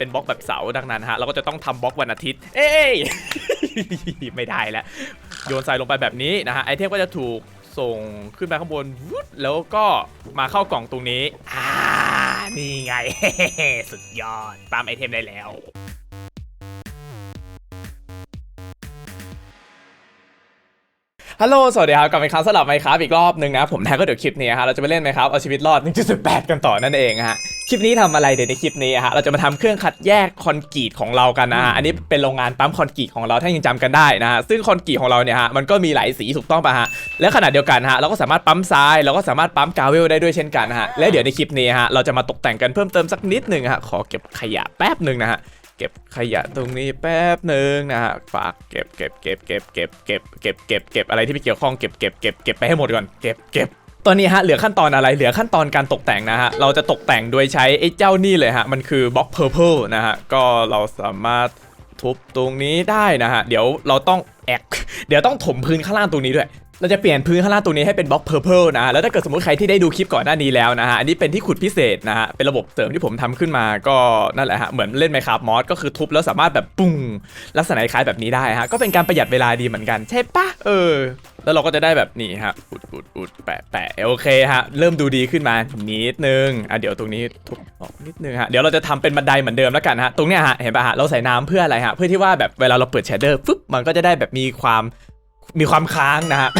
เป็นบล็อกแบบเสาดังนั้นฮะเราก็จะต้องทำบล็อกวันอาทิตย์ เอ้ยไม่ได้แล้วโยนใส่ลงไปแบบนี้นะฮะไอเทมก็จะถูกส่งขึ้นไปข้างบนวึดแล้วก็มาเข้ากล่องตรงนี้อ่านี่ไงสุดยอดตามไอเทมได้แล้วฮัลโหล สวัสดีครับ กลับมาอีกครั้งสำหรับไมค์ครับอีกรอบหนึ่งนะ ผมแทนก็เดี๋ยวคลิปนี้ฮะ เราจะไปเล่นไหมครับ เอาชีวิตรอด1.8กันต่อนั่นเองฮะ คลิปนี้ทำอะไรเดี๋ยวในคลิปนี้ฮะเราจะมาทำเครื่องคัดแยกคอนกรีตของเรากันนะฮะอันนี้เป็นโรงงานปั๊มคอนกรีตของเราถ้ายังจำกันได้นะฮะซึ่งคอนกรีตของเราเนี่ยฮะมันก็มีหลายสีถูกต้องป่ะฮะและขณะเดียวกันฮะเราก็สามารถปั๊มทรายเราก็สามารถปั๊มกาวเวลได้ด้วยเช่นกันนะฮะและเดี๋ยวในคลิปนี้ฮะเราจะมาตกแต่งกันเพิ่มเติมสักนิดหนึ่งฮะขอเก็บขยะแป๊บหนึ่งนะฮะเก็บขยะตรงนี้แป๊บหนึ่งนะฮะฝากเก็บเก็บเก็บเก็บเก็บเก็บเก็บเก็บเก็บอะไรที่ไม่เกี่ยวข้องเก็บเก็บเก็บเก็บไปให้หมดก่อนเก็บเก็บ ตอนนี้ฮะเหลือขั้นตอนอะไรเหลือขั้นตอนการตกแต่งนะฮะเราจะตกแต่งโดยใช้ไอ้เจ้านี่เลยฮะมันคือบล็อกเพอร์เพลนะฮะก็เราสามารถทุบตรงนี้ได้นะฮะเดี๋ยวเราต้องแอกเดี๋ยวต้องถมพื้นข้างล่างตรงนี้ด้วยเราจะเปลี่ยนพื้นข้างล่างตรงนี้ให้เป็นบล็อกเพอร์เพลนะฮะแล้วถ้าเกิดสมมติใครที่ได้ดูคลิปก่อนหน้านี้แล้วนะฮะ อันนี้เป็นที่ขุดพิเศษนะฮะ เป็นระบบเสริมที่ผมทำขึ้นมาก็นั่นแหละฮะ เหมือนเล่นไมครับมอสก็คือทุบแล้วสามารถแบบปุ้งลักษณะคล้ายแบบนี้ได้ฮะ ก็เป็นการประหยัดเวลาดีเหมือนกันใช่ปะเออ แล้วเราก็จะได้แบบนี้ฮะ อุดอุดอุดแปะแปะโอเคฮะ เริ่มดูดีขึ้นมานิดนึง อะเดี๋ยวตรงนี้ทุบออกนิดนึงฮะ เดี๋ยวเราจะทำเป็นบันไดเหมือนเดิมแล้วกันฮะ ตรงเนี้ยฮะ เห็นปะฮะ เราใส่น้ำเพื่ออะไรฮะ เพื่อที่ว่าแบบเวลาเราเปิดแชเดอร์ฟึบมันก็จะได้แบบมีความมีความค้างนะฮะ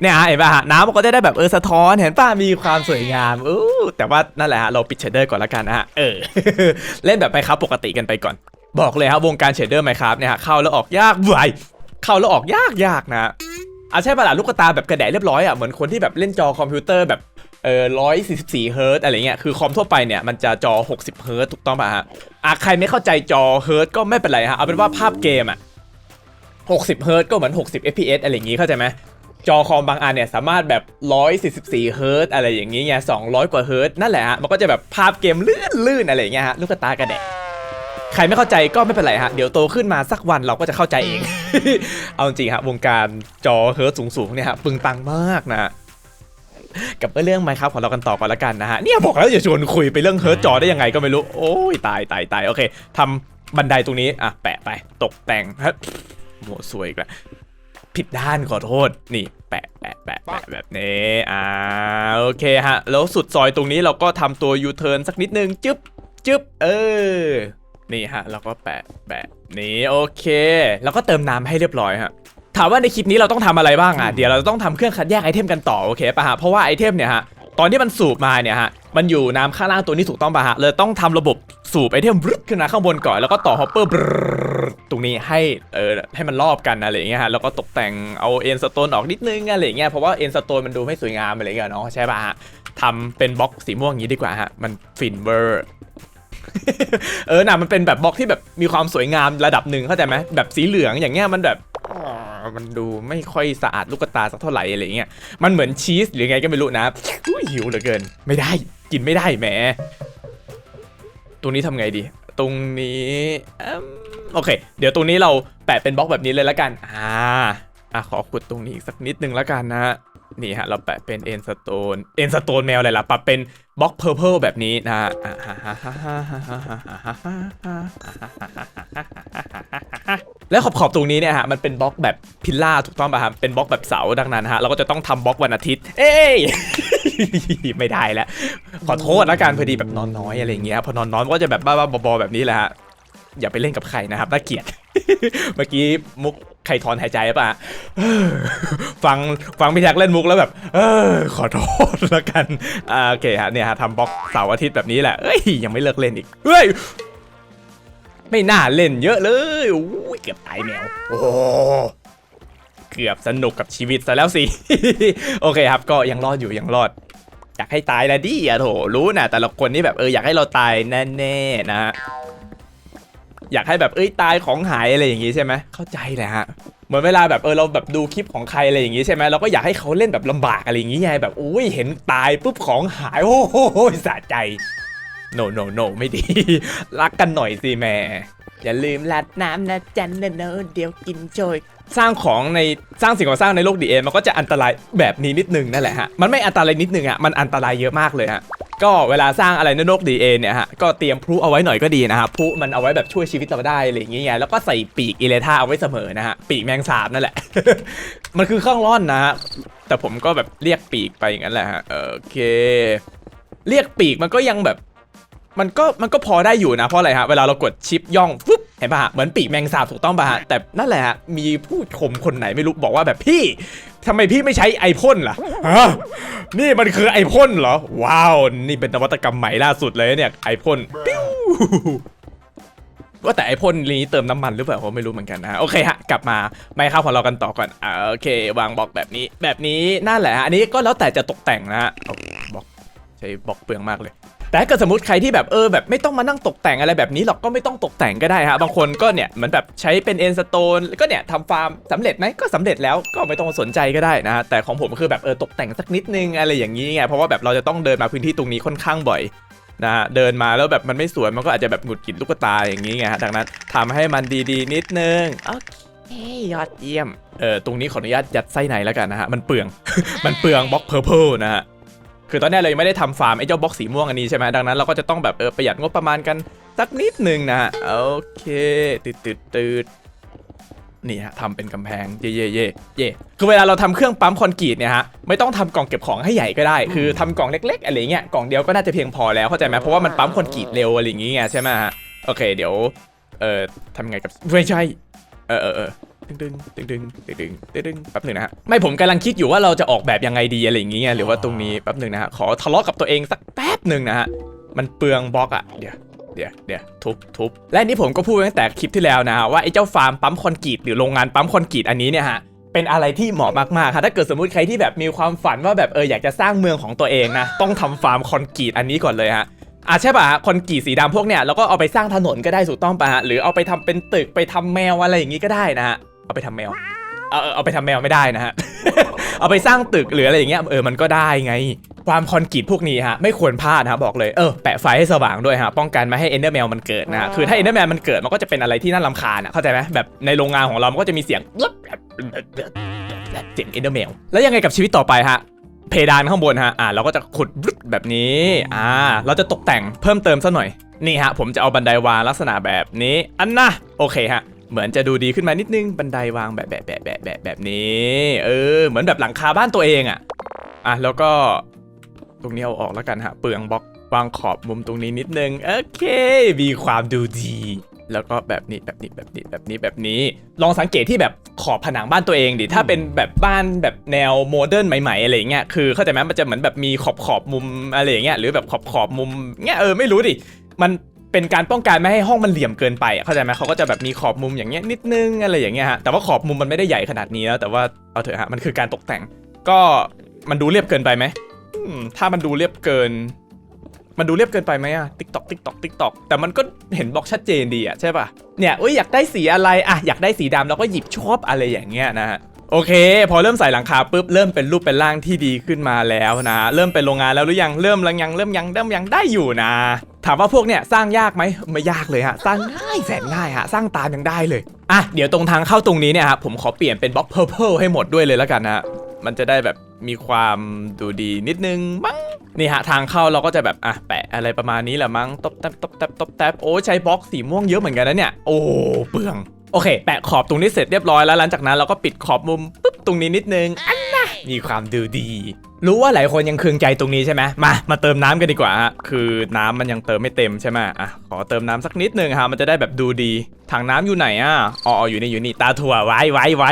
เนี่ยฮะเห็นป่ะฮะน้ำมันก็จะได้แบบเออสะท้อนเห็นป่ะมีความสวยงามอู้แต่ว่านั่นแหละฮะเราปิดเชดเดอร์ก่อนละกันนะฮะเออเล่นแบบไปครับปกติกันไปก่อน บอกเลยครับวงการเชดเดอร์ไหมครับเนี่ยฮะเข้าแล้วออกยากเบื่อเข้าแล้วออกยากยากนะ อะใช่ป่ะล่ะลูกตาแบบกระแดะเรียบร้อยอะเหมือนคนที่แบบเล่นจอคอมพิวเตอร์แบบเออร้อยสี่สิบสี่เฮิร์ตอะไรเงี้ย คือคอมทั่วไปเนี่ย มันจะจอ 60 เฮิร์ตถูกต้องป่ะฮะ อะใครไม่เข้าใจจอเฮิร์ตก็ไม่เป็นไรฮะ เอาเป็นว่าภาพเกมอะ60 เฮิร์ตก็เหมือน 60 fps อะไรอย่างงี้เข้าใจไหม จอคอมบางอันเนี่ย สามารถแบบ144เฮิร์ตอะไรอย่างงี้ไง200 กว่าเฮิร์ตนั่นแหละฮะ มันก็จะแบบภาพเกมลื่นลื่นอะไรเงี้ยฮะ ลูกตากระแดะ ใครไม่เข้าใจก็ไม่เป็นไรฮะ เดี๋ยวโตขึ้นมาสักวันเราก็จะเข้าใจเอง เอาจริงฮะวงการจอเฮิร์ตสูงๆเนี่ยฮะปึงปังมากนะ กับเรื่องไมครับของเรากันต่อก่อนละกันนะฮะ เนี่ยบอกแล้วอย่าชวนคุยไปเรื่องเฮิร์ตจอได้ยังไงก็ไม่รู้ โอ้ยตายตายตายโอเคทำบันไดตรงนี้อะแปะไปตกแต่งฮะโหสวยอีกแล้วผิดด้านขอโทษนี่แปะแปะแปะแปะแบบนี้อ่าโอเคฮะ แล้วสุดซอยตรงนี้เราก็ทำตัวยูเทิร์นสักนิดนึง จึ๊บจึ๊บเออ นี่ฮะเราก็แปะแปะนี่โอเค แล้วก็เติมน้ำให้เรียบร้อยฮะถามว่าในคลิปนี้เราต้องทำอะไรบ้างอะเดี๋ยวเราต้องทำเครื่องคัดแยกไอเทมกันต่อโอเคป่ะฮะเพราะว่าไอเทมเนี่ยฮะตอนที่มันสูบมาเนี่ยฮะมันอยู่น้ำข้างล่างตัวนี้ถูกต้องป่ะฮะเลยต้องทำระบบสูบไอเทมบรึ๊ดขึ้นมาข้างบนก่อนแล้วก็ต่อฮอปเปอร์บรึ๊ดตรงนี้ให้เออให้มันรอบกันอะไรอย่างเงี้ยฮะแล้วก็ตกแต่งเอาเอ็นสโตนออกนิดนึงอะไรอย่างเงี้ยเพราะว่าเอ็นสโตนมันดูไม่สวยงามอะไรอย่างเงี้ยเนาะใช่ป่ะฮะทำเป็นบล็อกสีม่วงอย่างนี้ดีกว่าฮะมันฟินเวอร์ เออน่ะมันเป็นแบบบล็อกที่แบบมีความสวยงามระดับหนึ่งเข้าใจไหมแบบสีเหลืองอย่างเงี้ยมันแบบมันดูไม่ค่อยสะอาดลูกตาสักเท่าไหร่อะไรเงี้ยมันเหมือนชีสหรือไงก็ไม่รู้นะหิวเหลือเกิน ไม่ได้กินไม่ได้แหมตรงนี้ทำไงดี ตรงนี้โอเค เดี๋ยวตรงนี้เราแปะเป็นบล็อกแบบนี้เลยล้วกันอ่าอะขอขุดตรงนี้อีกสักนิดนึงล้วกันนะ นี่ฮะ เราแปะเป็นเอ็นสโตนเอ็นสโตนแมวอะไรล่ะปรับเป็นบล็อกเพอร์เพลแบบนี้นะฮะแล้วขอบขอบๆตรงนี้เนี่ยฮะมันเป็นบล็อกแบบพิลล่าถูกต้องป่ะครับเป็นบล็อกแบบเสาดังนั้นฮะเราก็จะต้องทำบล็อกวันอาทิตย์ เอ้ยไม่ได้แล้วขอโทษนะการพอดีแบบนอนน้อยอะไรอย่างเงี้ยพอนอนน้อยก็จะแบบบ้าๆบอๆแบบนี้แหละฮะอย่าไปเล่นกับใครนะครับน่าเกลียด เมื่อกี้มุกใครถอนหายใจป่ะฟังฟังพี่แท็กเล่นมุกแล้วแบบ เออ ขอโทษแล้วกันอ่าโอเคฮะเนี่ยฮะทำบล็อกเสาร์อาทิตย์แบบนี้แหละเอ้ยยังไม่เลิกเล่นอีกเฮ้ยไม่น่าเล่นเยอะเลยโอ้ยเกือบตายแมวโอ้เกือบสนุกกับชีวิตซะแล้วสิ โอเคครับ ก็ยังรอดอยู่ยังรอด อยากให้ตายแล้วดิอะโถรู้นะแต่ละคนนี่แบบเอออยากให้เราตายแน่ๆนะฮะ อยากให้แบบเอ้ยตายของหายอะไรอย่างงี้ใช่ไหมเข้าใจแหละฮะเหมือนเวลาแบบเออเราแบบดูคลิปของใครอะไรอย่างงี้ใช่ไหมเราก็อยากให้เขาเล่นแบบลำบากอะไรอย่างงี้ไงแบบอุ้ยเห็นตายปุ๊บของหายโอ้โหสะใจ no no no ไม่ดี รักกันหน่อยสิแม่อย่าลืมลัดน้ำนะจันนะเนอะเดี๋ยวกินโชย สร้างของในสร้างสิ่งก่อสร้างในโลกดีเอมันก็จะอันตรายแบบนี้นิดนึงนั่นแหละฮะมันไม่อันตรายนิดนึงอะมันอันตรายเยอะมากเลยฮะก็เวลาสร้างอะไรนกดีเอเนี่ยฮะก็เตรียมพลุเอาไว้หน่อยก็ดีนะครับพลุมันเอาไว้แบบช่วยชีวิตเราได้อะไรอย่างเงี้ยแล้วก็ใส่ปีกอิเลท่าเอาไว้เสมอนะฮะปีกแมงสาบนั่นแหละ มันคือเครื่องร่อนนะฮะแต่ผมก็แบบเรียกปีกไปอย่างนั้นแหละฮะโอเค เรียกปีกมันก็ยังแบบ มันก็มันก็พอได้อยู่นะเพราะอะไรฮะเวลาเรากดชิปย่องปุ๊บ เห็นป่ะฮะเหมือนปีกแมงสาบถูกต้องป่ะฮะแต่นั่นแหละฮะมีผู้ชมคนไหนไม่รู้บอกว่าแบบพี่ทำไมพี่ไม่ใช้ไอพ่นล่ะฮะนี่มันคือไอพ่นเหรอ ว้าว นี่เป็นนวัตกรรมใหม่ล่าสุดเลยเนี่ยไอพ่นปิ้วว่าแต่ไอพ่นนี้เติมน้ำมันหรือเปล่าผมไม่รู้เหมือนกันนะฮะโอเคฮะกลับมาไม่เข้าของเรากันต่อก่อนอ่าโอเค วางบล็อกแบบนี้ แบบนี้นั่นแหละฮะอันนี้ก็แล้วแต่จะตกแต่งนะฮะเอาบล็อกใช้บล็อกเปลืองมากเลย แต่ถ้าเกิดสมมติใครที่แบบเออแบบไม่ต้องมานั่งตกแต่งอะไรแบบนี้หรอกก็ไม่ต้องตกแต่งก็ได้ฮะบางคนก็เนี่ยเหมือนแบบใช้เป็นเอ็นสโตนก็เนี่ยทำฟาร์มสำเร็จไหมก็สำเร็จแล้วก็ไม่ต้องสนใจก็ได้นะฮะแต่ของผมคือแบบเออตกแต่งสักนิดนึงอะไรอย่างนี้ไงเพราะว่าแบบเราจะต้องเดินมาพื้นที่ตรงนี้ค่อนข้างบ่อยนะฮะเดินมาแล้วแบบมันไม่สวยมันก็อาจจะแบบหงุดหงิดลูกตาอย่างนี้ไงฮะดังนั้นทำให้มันดีๆ นิดนึงโอเคยอดเยี่ยมเออตรงนี้ขออนุญาตยัดไส้ในแล้วกันนะฮะมันเปลืองมันเปลืองบล็อกเพอร์เพลนะฮะ คือตอนนี้เรายังไม่ได้ทำฟาร์มไอ้เจ้าบล็อกสีม่วงอันนี้ใช่ไหมดังนั้นเราก็จะต้องแบบเออประหยัดงบประมาณกันสักนิดหนึ่งนะฮะโอเคตืดตืดตืดนี่ฮะทำเป็นกำแพงเย่เย่เย่เย่คือเวลาเราทำเครื่องปั๊มคอนกรีตเนี่ยฮะไม่ต้องทำกล่องเก็บของให้ใหญ่ก็ได้ คือทำกล่องเล็ก ๆอะไรเงี้ยกล่องเดียวก็น่าจะเพียงพอแล้วเข้าใจไหมเพราะว่ามันปั๊มคอนกรีตเร็วอะไรอย่างเงี้ยใช่ไหมฮะโอเคเดี๋ยวเอ่อทำไงกับไม่ใช่เออเออ ดึงดึงดึงดึงดึงดึงดึงดึงแป๊บหนึ่งนะฮะไม่ผมกำลังคิดอยู่ว่าเราจะออกแบบยังไงดีอะไรอย่างเงี้ยหรือว่าตรงนี้แป๊บหนึ่งนะฮะขอทะเลาะกับตัวเองสักแป๊บหนึ่งนะฮะมันเปลืองบล็อกอะเดี๋ยวเดี๋ยวเดี๋ยวทุบทุบและอันนี่ผมก็พูดไว้ตั้งแต่คลิปที่แล้วนะฮะว่าไอ้เจ้าฟาร์มปั๊มคอนกรีตหรือโรงงานปั๊มคอนกรีตอันนี้เนี่ยฮะเป็นอะไรที่เหมาะมากๆค่ะถ้าเกิดสมมติใครที่แบบมีความฝันว่าแบบเอออยากจะสร้างเมืองของตัวเองนะต้องทำฟาร์มคอนกรีตอันนี้ก่อนเลยฮะอะใช่ป่ะฮะคอนกรีตสีดำพวกเนี่ยเราก็เอาไปสร้างถนนก็ได้ถูกต้องป่ะฮะหรือเอาไปทำเป็นตึกไปทำแมวอะไรอย่างงี้ก็ได้นะฮะ เอาไปทำแมว เอาเอาเอาไปทำแมวไม่ได้นะฮะ เอาไปสร้างตึกหรืออะไรอย่างเงี้ยเออมันก็ได้ไง ความคอนกรีตพวกนี้ฮะไม่ควรพลาดนะฮะบอกเลยเออแปะไฟให้สว่างด้วยฮะป้องกันไม่ให้เอนเดอร์แมวมันเกิดนะฮะคือถ้าเอนเดอร์แมวมันเกิดมันก็จะเป็นอะไรที่น่ารำคาญอะเข้าใจไหมแบบในโรงงานของเรา มันก็จะมีเสียงเสียงเอนเดอร์แมวแล้วยังไงกับชีวิตต่อไปฮะเพดานข้างบนฮะ อ่าเราก็จะขุดบรึดแบบนี้ อ่า เราจะตกแต่งเพิ่มเติมซะหน่อย นี่ฮะ ผมจะเอาบันไดวางลักษณะแบบนี้ อันนะโอเคฮะ เหมือนจะดูดีขึ้นมานิดนึงบันไดวางแบบแบบแบบแบบแบบแบบนี้ เออ เหมือนแบบหลังคาบ้านตัวเองอะอะแล้วก็ตรงนี้เอาออกแล้วกันฮะเปลืองบล็อกวางขอบมุมตรงนี้นิดนึงโอเค มีความดูดี แล้วก็แบบนี้แบบนี้แบบนี้แบบนี้แบบนี้ ลองสังเกตที่แบบขอบผนังบ้านตัวเองดิถ้าเป็นแบบบ้านแบบแนวโมเดิร์นใหม่ๆอะไรเงี้ยคือเข้าใจไหมมันจะเหมือนแบบมีขอบขอบมุมอะไรอย่างเงี้ยหรือแบบขอบขอบมุมเงี้ยเออไม่รู้ดิมัน เป็นการป้องกันไม่ให้ห้องมันเหลี่ยมเกินไปอะเข้าใจไหมเขาก็จะแบบมีขอบมุมอย่างเงี้ยนิดนึงอะไรอย่างเงี้ยฮะแต่ว่าขอบมุมมันไม่ได้ใหญ่ขนาดนี้แล้วแต่ว่าเอาเถอะฮะมันคือการตกแต่ง ก็มันดูเรียบเกินไปไหมถ้ามันดูเรียบเกิน มันดูเรียบเกินไปไหมอะติ๊กตอกติ๊กตอกติ๊กตอกแต่มันก็เห็นบล็อกชัดเจนดีอะใช่ป่ะเนี่ยเอ้ยอยากได้สีอะไรอะอยากได้สีดำเราก็หยิบชอบอะไรอย่างเงี้ยนะฮะ โอเค พอเริ่มใส่หลังคาปุ๊บเริ่มเป็นรูปเป็นร่างที่ดีขึ้นมาแล้วนะ เริ่มเป็นโรงงานแล้วหรือยังเริ่มยังยังเริ่มยังเริ่มยังได้อยู่นะ ถามว่าพวกเนี่ยสร้างยากไหมไม่ยากเลยฮะสร้างง่ายแสนง่ายฮะสร้างตามยังได้เลยอะเดี๋ยวตรงทางเข้าตรงนี้เนี่ยครับผมขอเปลี่ยนเป็นบล็อกเพอร์เพลให้หมดด้วยเลยแล้วกันนะมันจะได้แบบมีความดูดีนิดนึงมั้งนี่ฮะทางเข้าเราก็จะแบบอะแปะอะไรประมาณนี้แหละมั้งตบแตบตบแตบตบแตบโอ้ใช้บล็อกสีม่วงเยอะเหมือนกันนะเนี่ยโอ้เปลือง โอเค แปะขอบตรงนี้เสร็จเรียบร้อยแล้วหลังจากนั้นเราก็ปิดขอบมุมปุ๊บตรงนี้นิดนึงอันนะมีความดูดี รู้ว่าหลายคนยังเคืองใจตรงนี้ใช่ไหมมา มาเติมน้ำกันดีกว่าฮะคือน้ำมันยังเติมไม่เต็มใช่ไหมอะขอเติมน้ำสักนิดนึงฮะมันจะได้แบบดูดีถังน้ำอยู่ไหนอะอ๋ออ๋ออยู่นี่อยู่นี่ตาถั่วไว้ไว้ไว้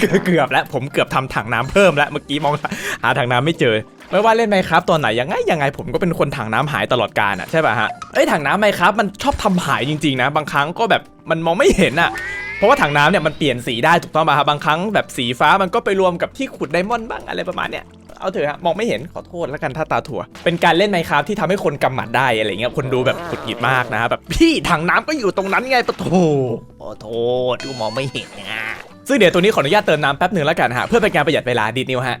เกือบแล้วผมเกือบทำถังน้ำเพิ่มแล้วเมื่อกี้มองหาถังน้ำไม่เจอ ไม่ว่าเล่นไมครับตอนไหนยังไงยังไงผมก็เป็นคนถังน้ำหายตลอดกาลอะใช่ป่ะฮะเอ้ยถังน้ำไมครับมันชอบทำหายจริงๆนะ บางครั้งก็แบบมันมองไม่เห็นอะเพราะว่าถังน้ำเนี่ยมันเปลี่ยนสีได้ถูกต้องป่ะครับบางครั้งแบบสีฟ้ามันก็ไปรวมกับที่ขุดไดมอนด์บ้างอะไรประมาณเนี้ยเอาเถอะฮะมองไม่เห็นขอโทษแล้วกันถ้าตาถั่ว เป็นการเล่นไมครับที่ทำให้คนกำหมัดได้อะไรเงี้ยคนดูแบบขุดหยิดมากนะฮะแบบพี่ถังน้ำก็อยู่ตรงนั้นไงปะโถขอโทษกูมองไม่เห็นนะซึ่งเดี๋ยวตัวนี้ขออนุญาตเติมน้ำแป๊บหนึ่งแล้วกันฮะเพื่อเป็นการประหยัดเวลาดีดนิ้วฮะ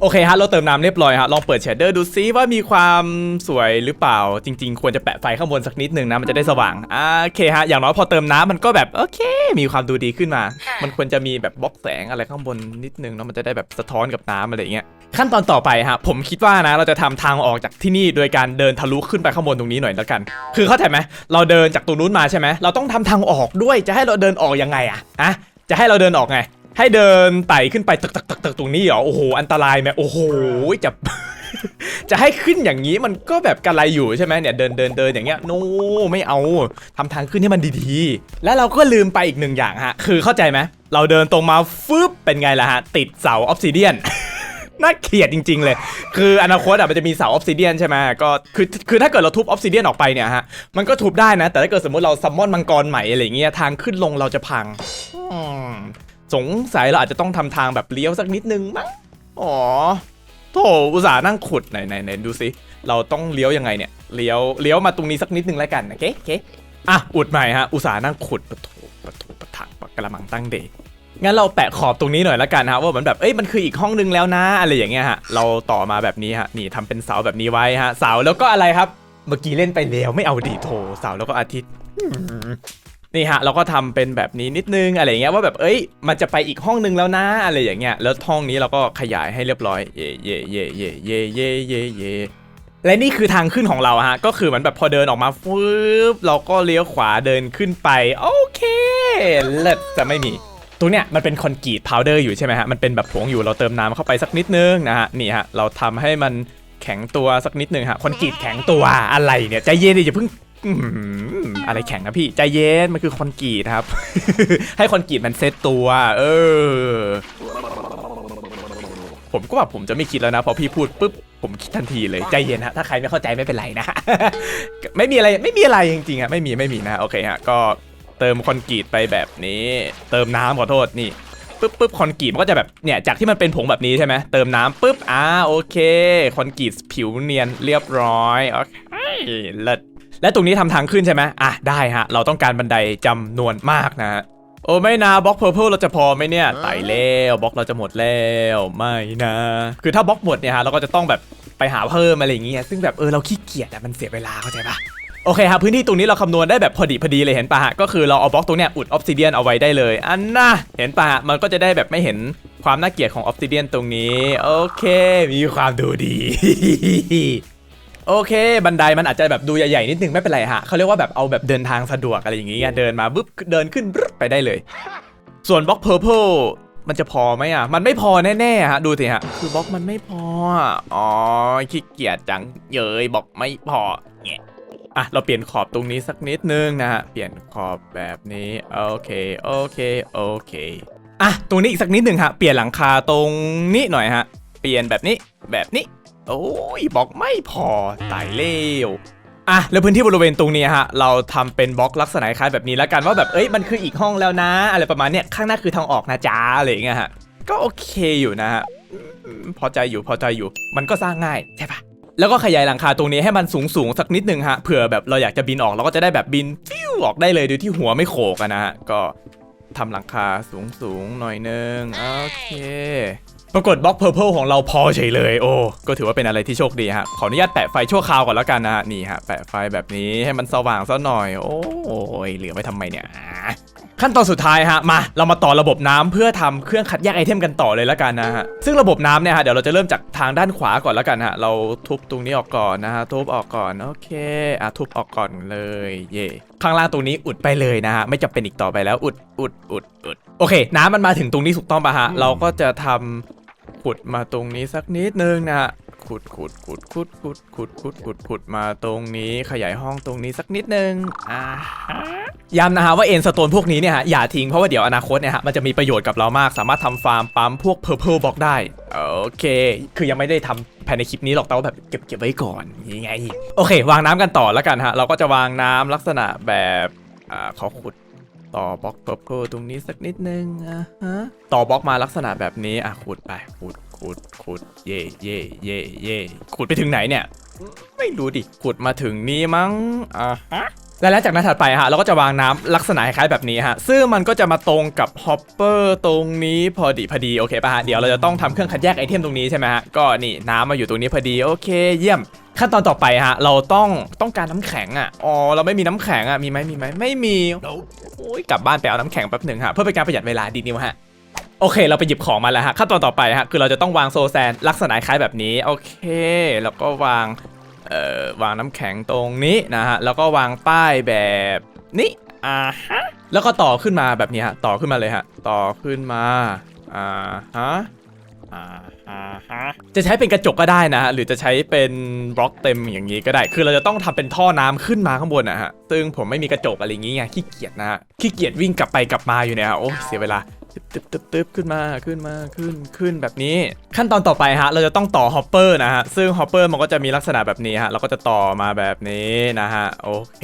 โอเคฮะเราเติมน้ำเรียบร้อยฮะลองเปิดเชดเดอร์ดูซิว่ามีความสวยหรือเปล่า จริง ๆ ควรจะแปะไฟข้างบนสักนิดนึงนะมันจะได้สว่างอ่าโอเคฮะอย่างน้อยพอเติมน้ำมันก็แบบโอเค มีความดูดีขึ้นมา มันควรจะมีแบบบล็อกแสงอะไรข้างบนนิดนึงเนาะมันจะได้แบบสะท้อนกับน้ำอะไรอย่างเงี้ยขั้นตอนต่อไปฮะผมคิดว่านะเราจะทำทางออกจากที่นี่โดยการเดินทะลุขึ้นไปข้างบนตรงนี้หน่อยแล้วกัน คือเข้าใจไหมเราเดินจากตรงนู้นมาใช่ไหมเราต้องทำทางออกด้วยจะให้เราเดินออกยังไงอะอะจะให้เราเดินออกไง ให้เดินไต่ขึ้นไปตึกตึกตึกตึกตรงนี้เหรอ โอ้โห อันตรายไหมโอ้โห จะ จะให้ขึ้นอย่างนี้มันก็แบบกระไรอยู่ใช่ไหมเนี่ยเดินเดินเดินอย่างเงี้ย โน้ไม่เอาทำทางขึ้นให้มันดีๆ แล้วเราก็ลืมไปอีกหนึ่งอย่างฮะ คือเข้าใจไหมเราเดินตรงมาฟึบเป็นไงล่ะฮะ ติดเสาออฟซิเดียนน่าเกลียดจริง ๆ เลย คืออนาคตอะมันจะมีเสาออฟซิเดียนใช่ไหมก็คือคือถ้าเกิดเราทุบออฟซิเดียนออกไปเนี่ยฮะ มันก็ทุบได้นะ แต่ถ้าเกิดสมมติเราซัมมอนมังกรใหม่อะไรเงี้ยทางขึ้นลงเราจะพังอื สงสัยเราอาจจะต้องทำทางแบบเลี้ยวสักนิดนึงมั้งอ๋อโถอุตส่าห์นั่งขุดไหนไหนไหนดูสิเราต้องเลี้ยวยังไงเนี่ยเลี้ยวเลี้ยวมาตรงนี้สักนิดนึงแล้วกันโอเคโอเคอะอุดใหม่ฮะอุตส่าห์นั่งขุดปะโถปะโถปะถังปะกระมังตั้งเดงั้นเราแปะขอบตรงนี้หน่อยละกันฮะว่าเหมือนแบบเอ้ยมันคืออีกห้องนึงแล้วนะอะไรอย่างเงี้ยฮะเราต่อมาแบบนี้ฮะนี่ทำเป็นเสาแบบนี้ไว้ฮะเสาแล้วก็อะไรครับ เมื่อกี้เล่นไปแล้วไม่เอาดีโถเสาแล้วก็อาทิตย์ นี่ฮะเราก็ทำเป็นแบบนี้นิดนึงอะไรเงี้ยว่าแบบเอ้ยมันจะไปอีกห้องนึงแล้วนะอะไรอย่างเงี้ยแล้วห้องนี้เราก็ขยายให้เรียบร้อยเย่เย่เย่เย่เย่เย่เย่เย่และนี่คือทางขึ้นของเราฮะก็คือเหมือนแบบพอเดินออกมาฟึบเราก็เลี้ยวขวาเดินขึ้นไปโอเคเลิศจะไม่มีตรงเนี้ยมันเป็นคอนกรีตพาวเดอร์อยู่ใช่ไหมฮะมันเป็นแบบผงอยู่เราเติมน้ำเข้าไปสักนิดนึงนะฮะนี่ฮะเราทำให้มันแข็งตัวสักนิดนึงฮะคอนกรีตแข็งตัวอะไรเนี่ยใจเย็นดิอย่าเพิ่ง อะไรแข็งนะพี่ ใจเย็น มันคือคอนกรีตครับ ให้คอนกรีตมันเซตตัว เออ ผมก็แบบผมจะไม่คิดแล้วนะ พอพี่พูดปุ๊บผมคิดทันทีเลยใจเย็นฮะถ้าใครไม่เข้าใจไม่เป็นไรนะไม่มีอะไรไม่มีอะไรจริงๆอะไม่มีไม่มีนะโอเคฮะก็เติมคอนกรีตไปแบบนี้ เติมน้ำขอโทษนี่ปึ๊บปึ๊บคอนกรีตมันก็จะแบบเนี่ยจากที่มันเป็นผงแบบนี้ใช่ไหมเติมน้ำปึ๊บอ่าโอเคคอนกรีตผิวเนียนเรียบร้อยโอเคเลิศ และตรงนี้ทำทางขึ้นใช่ไหมอะได้ฮะ เราต้องการบันไดจำนวนมากนะฮะโอ้ไม่นะบล็อกเพอร์เพลเราจะพอไหมเนี่ยไต่แล้วบล็อกเราจะหมดแล้วไม่นะ คือถ้าบล็อกหมดเนี่ยฮะเราก็จะต้องแบบไปหาเพิ่มอะไรอย่างเงี้ยซึ่งแบบเออเราขี้เกียจอะมันเสียเวลาเข้าใจปะโอเคครับพื้นที่ตรงนี้เราคำนวณได้แบบพอดีพอดีเลยเห็นปะฮะก็คือเราเอาบล็อกตรงเนี้ยอุดออฟซิเดียนเอาไว้ได้เลยอันน่ะเห็นปะฮะมันก็จะได้แบบไม่เห็นความน่าเกลียดของออฟซิเดียนตรงนี้ โอเค มีความดูดี โอเค บันไดมันอาจจะแบบดูใหญ่ๆนิดนึงไม่เป็นไรฮะเขาเรียกว่าแบบเอาแบบเดินทางสะดวกอะไรอย่างเงี้ยเดินมาบึ๊บเดินขึ้นไปได้เลย ส่วนบล็อกเพอร์เพลมันจะพอไหมอะ มันไม่พอแน่ๆฮะ ดูสิฮะ คือบล็อกมันไม่พอ อ๋อ ขี้เกียจจัง เย้ยบอกไม่พอแงะอะ เราเปลี่ยนขอบตรงนี้สักนิดนึงนะฮะ เปลี่ยนขอบแบบนี้ โอเค โอเค โอเค อะ ตรงนี้อีกสักนิดหนึ่งฮะ เปลี่ยนหลังคาตรงนี้หน่อยฮะ เปลี่ยนแบบนี้ แบบนี้ โอ้ยบอกไม่พอตายเร็วอะแล้วพื้นที่บริเวณตรงนี้ฮะเราทำเป็นบล็อกลักษณะคล้ายแบบนี้แล้วกันว่าแบบเอ้ยมันคืออีกห้องแล้วนะ อะไรประมาณเนี้ยข้างหน้าคือทางออกนะจ๊ะอะไรอย่างเงี้ยฮะก็โอเคอยู่นะฮะพอใจอยู่พอใจอยู่ มันก็สร้างง่ายใช่ปะแล้วก็ขยายหลังคาตรงนี้ให้มันสูงสูงสักนิดนึงฮะเผื่อแบบเราอยากจะบินออกเราก็จะได้แบบบินฟิวออกได้เลยโดยที่หัวไม่โขกนะฮะก็ทำหลังคาสูงสูงหน่อยนึงโอเค ปรากฏบล็อกเพอร์เพลของเราพอเฉยเลย โอ้ ก็ถือว่าเป็นอะไรที่โชคดีฮะ ขออนุญาตแปะไฟชั่วคราวก่อนแล้วกันนะฮะ นี่ฮะ แปะไฟแบบนี้ให้มันสว่างซะหน่อย โอ้ยเหลือไว้ทำไมเนี่ย ขั้นตอนสุดท้ายฮะ มา เรามาต่อระบบน้ำเพื่อทำเครื่องคัดแยกไอเทมกันต่อเลยแล้วกันนะฮะ ซึ่งระบบน้ำเนี่ยฮะ เดี๋ยวเราจะเริ่มจากทางด้านขวาก่อนแล้วกันฮะ เราทุบตรงนี้ออกก่อนนะฮะ ทุบออกก่อน โอเค อะ ทุบออกก่อนเลย เย่ข้างล่างตรงนี้อุดไปเลยนะฮะ ไม่จำเป็นอีกต่อไปแล้ว อุด อุด อุด อุด โอเค น้ำมันมาถึงตรงนี้ถูกต้องป่ะฮะ เราก็จะทำ ขุดมาตรงนี้สักนิดนึงนะขุดขุดขุดขุดขุดขุดขุดขุดขุดมาตรงนี้ขยายห้องตรงนี้สักนิดนึงอ่าย้ำนะฮะว่าเอ็นสโตนพวกนี้เนี่ยฮะอย่าทิ้งเพราะว่าเดี๋ยวอนาคตเนี่ยฮะมันจะมีประโยชน์กับเรามากสามารถทำฟาร์มปั๊มพวก Purple Block ได้โอเค คือยังไม่ได้ทำภายในคลิปนี้หรอกแต่ว่าแบบเก็บเก็บไว้ก่อนยังไง โอเค วางน้ำกันต่อแล้วกันฮะเราก็จะวางน้ำลักษณะแบบอ่าขอขุด ต่อบล็อกเพิร์เพตรงนี้สักนิดนึงอะฮะต่อบล็อกมาลักษณะแบบนี้อะขุดไปขุดขุดขุดเย่เย่เย่เย่ขุดไปถึงไหนเนี่ย ไม่รู้ดิขุดมาถึงนี้มั้งอะฮะ และหลังจากนั้นถัดไปฮะเราก็จะวางน้ำลักษณะคล้ายแบบนี้ฮะซึ่งมันก็จะมาตรงกับฮอปเปอร์ตรงนี้พอดีพอดีโอเคป่ะฮะเดี๋ยวเราจะต้องทำเครื่องคัดแยกไอเทมตรงนี้ใช่ไหมฮะก็นี่น้ำมาอยู่ตรงนี้พอดีโอเคเยี่ยม ขั้นตอนต่อไปฮะเราต้องต้องการน้ำแข็งอะอ๋อเราไม่มีน้ำแข็งอะมีไหมมีไหมไม่มีโอ้ยกลับบ้านไปเอาน้ำแข็งแป๊บหนึ่งฮะเพื่อเป็นการประหยัดเวลาดีนิวฮะโอเค เราไปหยิบของมาแล้วฮะขั้นตอนต่อไปฮะคือเราจะต้องวางโซแซนลักษณะคล้ายแบบนี้ โอเค แล้วก็วาง เอ่อวางน้ำแข็งตรงนี้นะฮะแล้วก็วางป้ายแบบนี้อ่าฮะแล้วก็ต่อขึ้นมาแบบนี้ฮะต่อขึ้นมาเลยฮะต่อขึ้นมาอ่าฮะอ่าอ่าฮะจะใช้เป็นกระจกก็ได้นะฮะหรือจะใช้เป็นบล็อกเต็มอย่างนี้ก็ได้ คือเราจะต้องทำเป็นท่อน้ำขึ้นมาข้างบนนะฮะซึ่งผมไม่มีกระจกอะไรอย่างงี้ไงขี้เกียจนะฮะขี้เกียจวิ่งกลับไปกลับมาอยู่เนี่ยฮะโอ้ยเสียเวลา ตึบตึบตึบตึบขึ้นมาขึ้นมาขึ้นขึ้นแบบนี้ ขั้นตอนต่อไปฮะเราจะต้องต่อฮอปเปอร์นะฮะซึ่งฮอปเปอร์มันก็จะมีลักษณะแบบนี้ฮะเราก็จะต่อมาแบบนี้นะฮะโอเค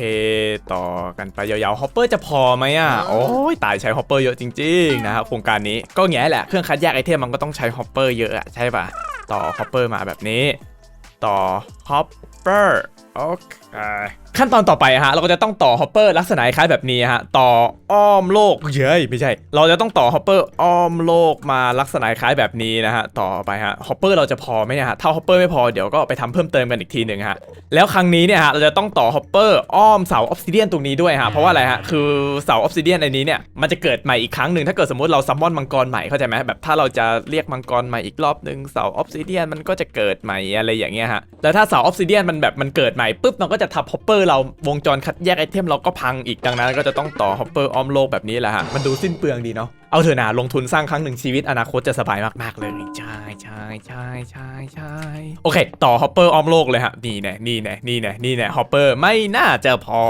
ต่อกันไปยาวๆฮอปเปอร์จะพอไหมอะโอ้ยตายใช้ฮอปเปอร์เยอะจริงๆนะฮะโครงการนี้ก็แง่แหละเครื่องคัดแยกไอเทมมันก็ต้องใช้ฮอปเปอร์เยอะอะใช่ปะต่อฮอปเปอร์มาแบบนี้ ต่อฮอปเปอร์โอเค ขั้นตอนต่อไปฮะเราก็จะต้องต่อฮอปเปอร์ลักษณะคล้ายแบบนี้ฮะต่ออ้อมโลกเย้ยไม่ใช่ เราจะต้องต่อฮอปเปอร์อ้อมโลกมาลักษณะคล้ายแบบนี้นะฮะต่อไปฮะฮอปเปอร์เราจะพอไหมเนี่ยฮะถ้าฮอปเปอร์ไม่พอเดี๋ยวก็ไปทำเพิ่มเติมกันอีกทีหนึ่งฮะแล้วครั้งนี้เนี่ยฮะเราจะต้องต่อฮอปเปอร์อ้อมเสาออฟซิเดียนตรงนี้ด้วยฮะเพราะว่าอะไรฮะคือเสาออฟซิเดียนอันนี้เนี่ยมันจะเกิดใหม่อีกครั้งหนึ่งถ้าเกิดสมมติเราซัมมอนมังกรใหม่เข้าใจไหมแบบถ้าเราจะเรียกมังกรใหม่อีกรอบหนึ่งเสาออฟซิเดียนมันก็จะเกิดใหม่อะไรอย่างเงี้ยฮะแล้วถ้าเสาออฟซิเดียนมันแบบมันเกิดใหม่ปุ๊บมันก็จะทับฮอปเปอร์เราวงจรคัดแยกไอเทมเราก็พังอีกดังนั้น ก็จะต้องต่อฮอปเปอร์อ้อมโลกแบบนี้แหละฮะมันดูสิ้นเปลืองดีเนาะเอาเถอะนะลงทุนสร้างครั้งหนึ่งชีวิตอนาคตจะสบายมากๆเลยใช่ใช่ใช่ใช่ใช่โอเค ต่อฮอปเปอร์อ้อมโลกเลยฮะนี่แน่นี่แน่นี่แน่นี่แน่ฮอปเปอร์ไม่น่าจะพอ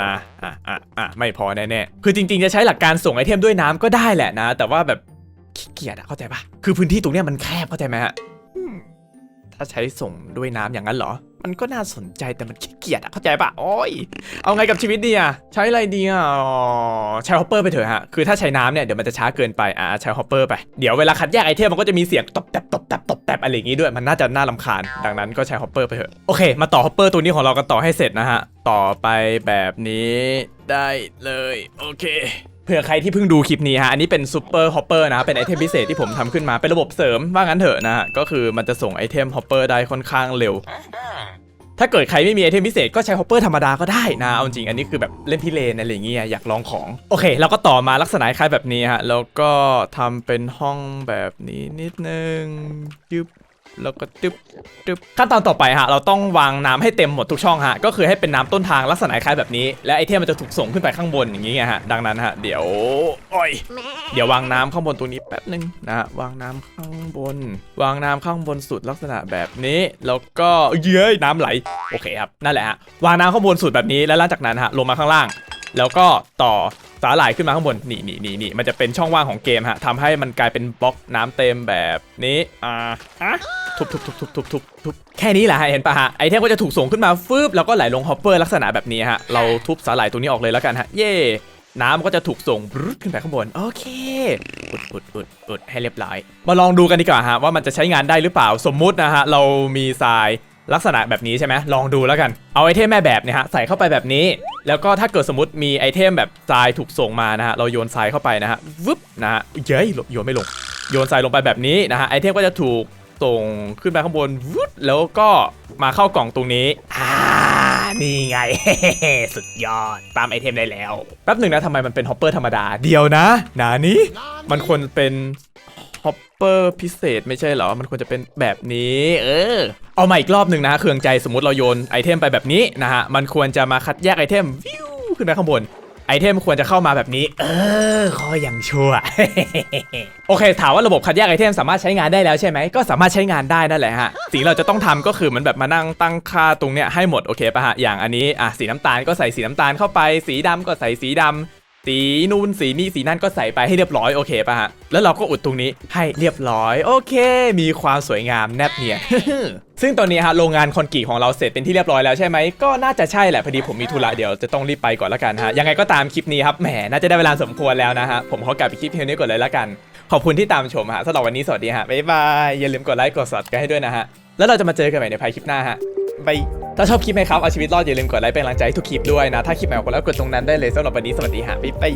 นะอะอะอะไม่พอแน่ๆคือจริงๆจะใช้หลักการส่งไอเทมด้วยน้ำก็ได้แหละนะ แต่ว่าแบบขี้เกียจอะเข้าใจปะคือพื้นที่ตรงเนี้ยมันแคบเข้าใจไหมฮะอืม ถ้าใช้ส่งด้วยน้ำอย่างนั้นเหรอ มันก็น่าสนใจแต่มันขี้เกียจอะเข้าใจปะโอ้ย เอาไงกับชีวิตดีอะใช้อะไรดีอะใช้ฮอปเปอร์ไปเถอะฮะ คือถ้าใช้น้ำเนี่ยเดี๋ยวมันจะช้าเกินไป อ่าใช้ฮอปเปอร์ไป เดี๋ยวเวลาคัดแยกไอเทมมันก็จะมีเสียงตบแตบตบแตบตบแตบอะไรอย่างงี้ด้วย มันน่าจะน่าลำคาญ ดังนั้นก็ใช้ฮอปเปอร์ไปเถอะ โอเค มาต่อฮอปเปอร์ตัวนี้ของเรากันต่อให้เสร็จนะฮะ ต่อไปแบบนี้ได้เลย โอเค เผื่อใครที่เพิ่งดูคลิปนี้ฮะ อันนี้เป็นซูเปอร์ฮอปเปอร์นะเป็นไอเทมพิเศษที่ผมทำขึ้นมาเป็นระบบเสริมว่างั้นเถอะนะฮะ ก็คือมันจะส่งไอเทมฮอปเปอร์ได้ค่อนข้างเร็ว ถ้าเกิดใครไม่มีไอเทมพิเศษก็ใช้ฮอปเปอร์ธรรมดาก็ได้นะ เอาจริง อันนี้คือแบบเล่นพิเรนอะไรอย่างเงี้ยอยากลองของ โอเคเราก็ต่อมาลักษณะคล้ายแบบนี้ฮะ แล้วก็ทำเป็นห้องแบบนี้นิดนึงยึบ แล้วก็ตึ๊บตึ๊บขั้นตอนต่อไปฮะเราต้องวางน้ำให้เต็มหมดทุกช่องฮะก็คือให้เป็นน้ำต้นทางลักษณะคล้ายแบบนี้ และไอเทมมันจะถูกส่งขึ้นไปข้างบนอย่างงี้ไงฮะดังนั้นฮะเดี๋ยวโอ้ยเดี๋ยววางน้ำข้างบนตรงนี้แป๊บหนึ่งนะฮะวางน้ำข้างบน วางน้ำข้างบนสุดลักษณะแบบนี้ แล้วก็เย้ยน้ำไหลโอเคครับนั่นแหละฮะวางน้ำข้างบนสุดแบบนี้แล้วหลังจากนั้นฮะลงมาข้างล่าง แล้วก็ต่อ สาหร่ายขึ้นมาข้างบนนี่นี่นี่นี่มันจะเป็นช่องว่างของเกมฮะทำให้มันกลายเป็นบล็อกน้ำเต็มแบบนี้อ่าฮะทุบทุบทุบทุบทุบทุบทุบแค่นี้แหละฮะเห็นปะฮะไอเทมก็จะถูกส่งขึ้นมาฟืบแล้วก็ไหลลงฮอปเปอร์ลักษณะแบบนี้ฮะเราทุบสาหร่ายตรงนี้ออกเลยแล้วกันฮะเย่น้ำก็จะถูกส่งขึ้นไปข้างบน โอเคอุดอุดอุดอุดให้เรียบร้อย มาลองดูกันดีกว่าฮะว่ามันจะใช้งานได้หรือเปล่าสมมุตินะฮะเรามีทราย ลักษณะแบบนี้ใช่ไหมลองดูแล้วกัน เอาไอเทมแม่แบบเนี่ยฮะใส่เข้าไปแบบนี้ แล้วก็ถ้าเกิดสมมติมีไอเทมแบบทรายถูกส่งมานะฮะเราโยนทรายเข้าไปนะฮะวึบนะฮะเย้ยโยนไม่ลง โยนทรายลงไปแบบนี้นะฮะไอเทมก็จะถูกส่งขึ้นไปข้างบนวึบแล้วก็มาเข้ากล่องตรงนี้อ่านี่ไงสุดยอดตามไอเทมได้แล้วแป๊บหนึ่งนะทำไมมันเป็นฮอปเปอร์ธรรมดาเดียวนะนานี้มันควรเป็น ฮอปเปอร์พิเศษไม่ใช่เหรอ มันควรจะเป็นแบบนี้ เออ เอามาอีกรอบหนึ่งนะเครื่องใจสมมติเราโยนไอเทมไปแบบนี้นะฮะ มันควรจะมาคัดแยกไอเทมวิวขึ้นไปข้างบน ไอเทมควรจะเข้ามาแบบนี้ เออขออย่างชั่ว โอเค ถามว่าระบบคัดแยกไอเทมสามารถใช้งานได้แล้วใช่ไหม ก็สามารถใช้งานได้นั่นแหละฮะ สิ่งเราจะต้องทำก็คือเหมือนแบบมานั่งตั้งค่าตรงเนี้ยให้หมดโอเคป่ะฮะ อย่างอันนี้ อะ สีน้ำตาลก็ใส่สีน้ำตาลเข้าไป สีดำก็ใส่สีดำ สีนู่นสีนี่สีนั่นก็ใส่ไปให้เรียบร้อยโอเคป่ะฮะ แล้วเราก็อุดตรงนี้ให้เรียบร้อยโอเค มีความสวยงามแนบเนียนซึ่งตอนนี้ฮะโรงงานคอนกรีตของเราเสร็จเป็นที่เรียบร้อยแล้วใช่ไหมก็น่าจะใช่แหละพอดีผมมีธุระเดี๋ยวจะต้องรีบไปก่อนละกันฮะยังไงก็ตามคลิปนี้ครับแหมน่าจะได้เวลาสมควรแล้วนะฮะผมขอกลับไปคลิปเพียงนี้ก่อนเลยละกัน ขอบคุณที่ตามชมฮะสำหรับวันนี้สวัสดีฮะบ๊ายบายอย่าลืมกดไลค์กด subscribe ให้ด้วยนะฮะแล้วเราจะมาเจอกันใหม่ในภายคลิปหน้าฮะ ไปถ้าชอบคลิปไหมครับ เอาชีวิตรอดอย่าลืมกดไลค์เป็นกำลังใจให้ทุกคลิปด้วยนะ ถ้าคลิปไหนออกมาแล้วกดตรงนั้นได้เลยสำหรับวันนี้สวัสดีฮะบ๊ายบาย